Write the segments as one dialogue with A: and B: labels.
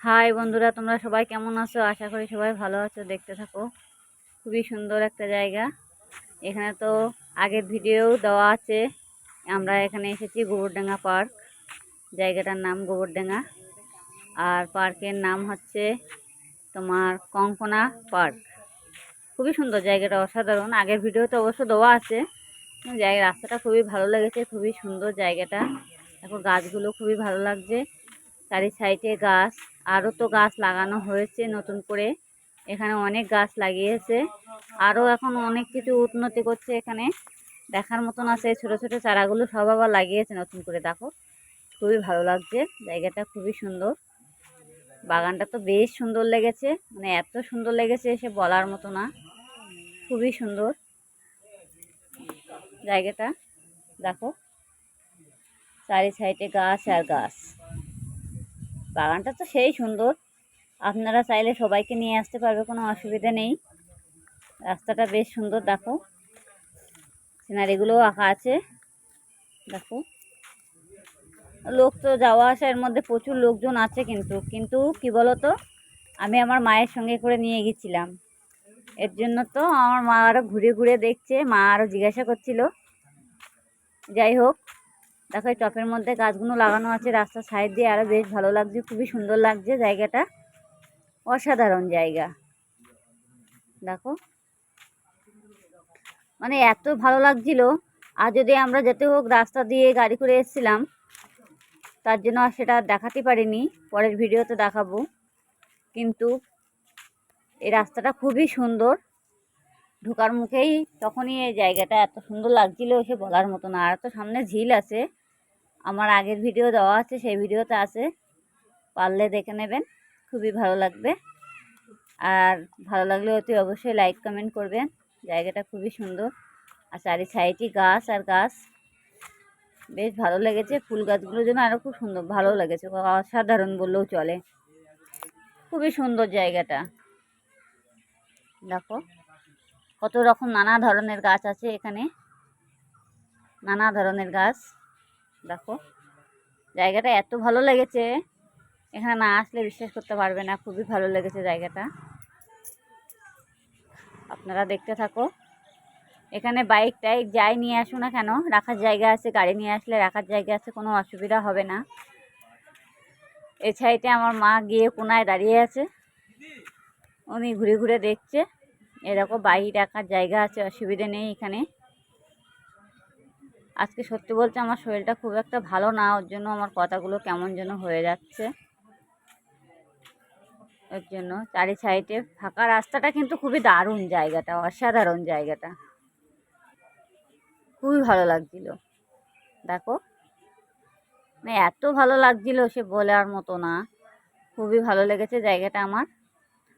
A: High বন্ধুরা, তোমরা সবাই কেমন আছো? আশা করি সবাই ভালো আছো, দেখতে থাকো। খুবই সুন্দর একটা জায়গা। এখানে তো আগের ভিডিও দেওয়া আছে। আমরা এখানে এসেছি গোবরডাঙ্গা পার্ক। জায়গাটার নাম গোবরডাঙ্গা। আর পার্কের নাম হচ্ছে তোমার কঙ্কনা পার্ক। খুবই সুন্দর জায়গাটা, অসাধারণ। আগের ভিডিও তো অবশ্য দেওয়া আছে। জায়গা রাস্তাটা খুবই ভালো লেগেছে, খুবই সুন্দর জায়গাটা। এখন গাছগুলো খুবই ভালো লাগছে। চারি সাইডে গাছ, আরও তো গাছ লাগানো হয়েছে নতুন করে। এখানে অনেক গাছ লাগিয়েছে। আরও এখন অনেক কিছু উন্নতি করছে এখানে। দেখার মতন আছে, ছোট ছোট চারাগুলো সব আবার লাগিয়েছে নতুন করে। দেখো, খুবই ভালো লাগছে। জায়গাটা খুবই সুন্দর। বাগানটা তো বেশ সুন্দর লেগেছে। মানে এত সুন্দর লেগেছে সে বলার মতো না। খুবই সুন্দর জায়গাটা। দেখো, চারি সাইডে গাছ আর গাছ। বাগানটা তো সেই সুন্দর। আপনারা চাইলে সবাইকে নিয়ে আসতে পারবে, কোনো অসুবিধা নেই। রাস্তাটা বেশ সুন্দর, দেখো। সিনারিগুলোও আঁকা আছে, দেখো। লোক তো যাওয়া আসার মধ্যে প্রচুর লোকজন আছে কিন্তু কিন্তু কি বলতো, আমি আমার মায়ের সঙ্গে করে নিয়ে গেছিলাম। এর জন্য তো আমার মা আরও ঘুরে ঘুরে দেখছে, মা আরও জিজ্ঞাসা করছিল। যাই হোক দেখো এই টপের মধ্যে গাছগুলো লাগানো আছে, রাস্তার সাইড দিয়ে আরও বেশ ভালো লাগছে, খুবই সুন্দর লাগছে জায়গাটা। অসাধারণ জায়গা। দেখো। মানে এত ভালো লাগছিল। আর যদি আমরা যেতে হোক রাস্তা দিয়ে গাড়ি করে এসেছিলাম, তার জন্য আর সেটা দেখাতে পারিনি, পরের ভিডিওতে দেখাবো। কিন্তু এই রাস্তাটা খুবই সুন্দর। ঢোকার মুখেই তখনই এই জায়গাটা এত সুন্দর লাগছিল, সে বলার মতো না। আর তো সামনে ঝিল আছে। আমার আগের ভিডিও দেওয়া আছে, সেই ভিডিওতে আছে। পারলে দেখে নেবেন, খুবই ভালো লাগবে। আর ভালো লাগলে অতি অবশ্যই লাইক কমেন্ট করবেন। জায়গাটা খুবই সুন্দর। আর চারি সাইডই গাছ আর গাছ। বেশ ভালো লেগেছে, ফুল গাছগুলোর জন্য আরও খুব সুন্দর, ভালো লেগেছে। অসাধারণ বললেও চলে। খুবই সুন্দর জায়গাটা। দেখো, কত রকম নানা ধরনের গাছ আছে এখানে। নানা ধরনের গাছ। দেখো। জায়গাটা এত ভালো লেগেছে। এখানে না আসলে বিশ্বাস করতে পারবে না, খুবই ভালো লেগেছে জায়গাটা। আপনারা দেখতে থাকো। এখানে বাইক টাইক যাই নিয়ে আসো না কেন? রাখার জায়গা আছে, গাড়ি নিয়ে আসলে রাখার জায়গা আছে, কোনো অসুবিধা হবে না। এ সাইডে আমার মা গিয়ে কোনায় দাঁড়িয়ে আছে। উনি ঘুরে ঘুরে দেখছে। এরকম বাইক রাখার জায়গা আছে, অসুবিধে নেই এখানে। আজকে সত্যি বলতে আমার শরীরটা খুব একটা ভালো না, ওর জন্য আমার কথাগুলো কেমন যেন হয়ে যাচ্ছে। এর জন্য চারি সাইডে ফাঁকা রাস্তাটা কিন্তু খুবই দারুণ জায়গাটা, অসাধারণ জায়গাটা। খুবই ভালো লাগছিল। দেখো মানে এত ভালো লাগছিল সে বলার মতো না। খুবই ভালো লেগেছে জায়গাটা আমার।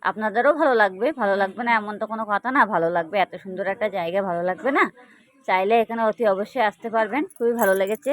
A: আপনাদেরও ভালো লাগবে ভালো লাগবে না এমন তো কোনো কথা না, ভালো লাগবে। এত সুন্দর একটা জায়গা, ভালো লাগবে না? চাইলে এখানে অতি অবশ্যই আসতে পারবেন। খুবই ভালো লেগেছে।